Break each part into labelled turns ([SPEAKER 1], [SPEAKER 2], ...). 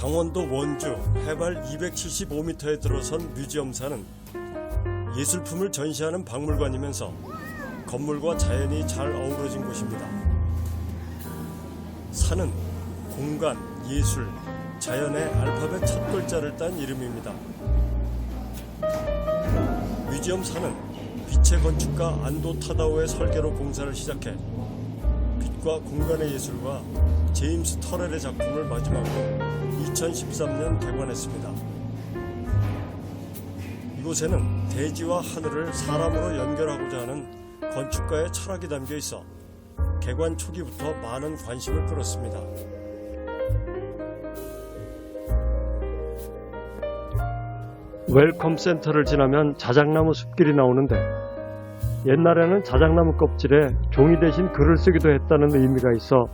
[SPEAKER 1] 강원도 원주 해발 275m에 들어선 뮤지엄사는 예술품을 전시하는 박물관이면서 건물과 자연이 잘 어우러진 곳입니다. 산은 공간, 예술, 자연의 알파벳 첫 글자를 딴 이름입니다. 뮤지엄 산은 빛의 건축가 안도 타다오의 설계로 공사를 시작해 빛과 공간의 예술과 제임스 터렐의 작품을 마지막으로 2013년 개관했습니다. 이곳에는 대지와 하늘을 사람으로 연결하고자 하는 건축가의 철학이 담겨 있어 개관 초기부터 많은 관심을 끌었습니다. 웰컴 센터를 지나면 자작나무 숲길이 나오는데 옛날에는 자작나무 껍질에 종이 대신 글을 쓰기도 했다는 의미가 있어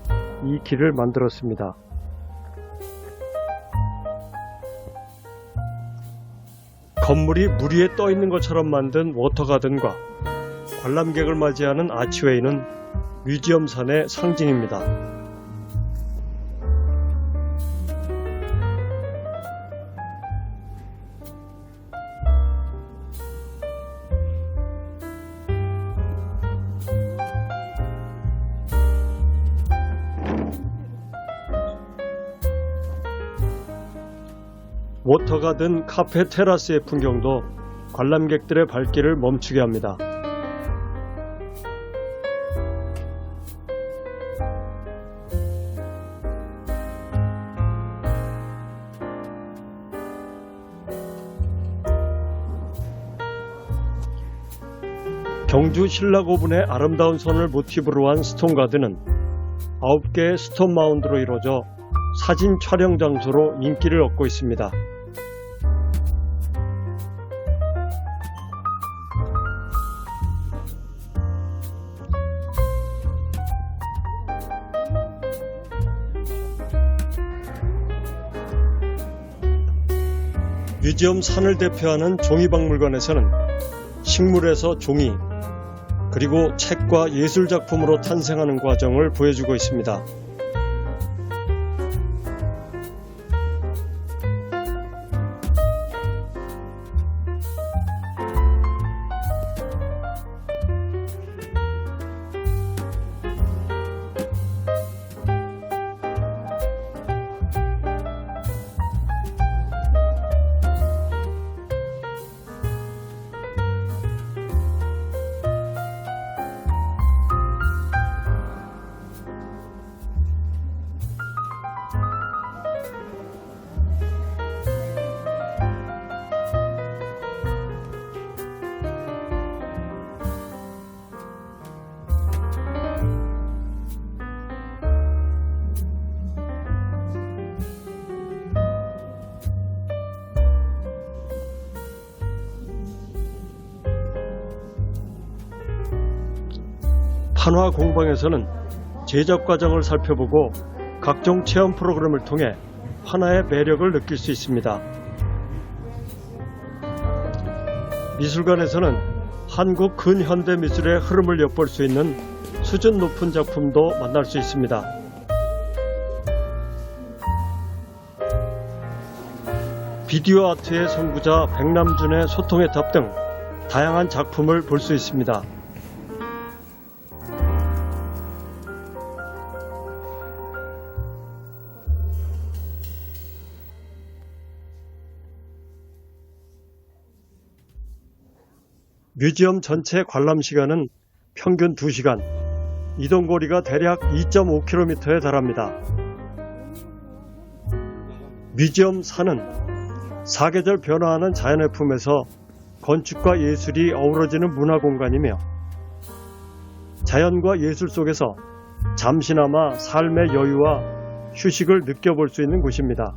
[SPEAKER 1] 이 길을 만들었습니다. 건물이 물 위에 떠 있는 것처럼 만든 워터가든과 관람객을 맞이하는 아치웨이는 뮤지엄산의 상징입니다. 워터가 든 카페 테라스의 풍경도 관람객들의 발길을 멈추게 합니다. 경주 신라고분의 아름다운 선을 모티브로 한 스톤가든은 9개의 스톤 마운드로 이루어져 사진 촬영 장소로 인기를 얻고 있습니다. 뮤지엄 산을 대표하는 종이박물관에서는 식물에서 종이, 그리고 책과 예술작품으로 탄생하는 과정을 보여주고 있습니다. 판화 공방에서는 제작 과정을 살펴보고 각종 체험 프로그램을 통해 판화의 매력을 느낄 수 있습니다. 미술관에서는 한국 근현대 미술의 흐름을 엿볼 수 있는 수준 높은 작품도 만날 수 있습니다. 비디오 아트의 선구자 백남준의 소통의 답등 다양한 작품을 볼 수 있습니다. 뮤지엄 전체 관람 시간은 평균 2시간, 이동 거리가 대략 2.5km에 달합니다. 뮤지엄 산은 사계절 변화하는 자연의 품에서 건축과 예술이 어우러지는 문화 공간이며 자연과 예술 속에서 잠시나마 삶의 여유와 휴식을 느껴볼 수 있는 곳입니다.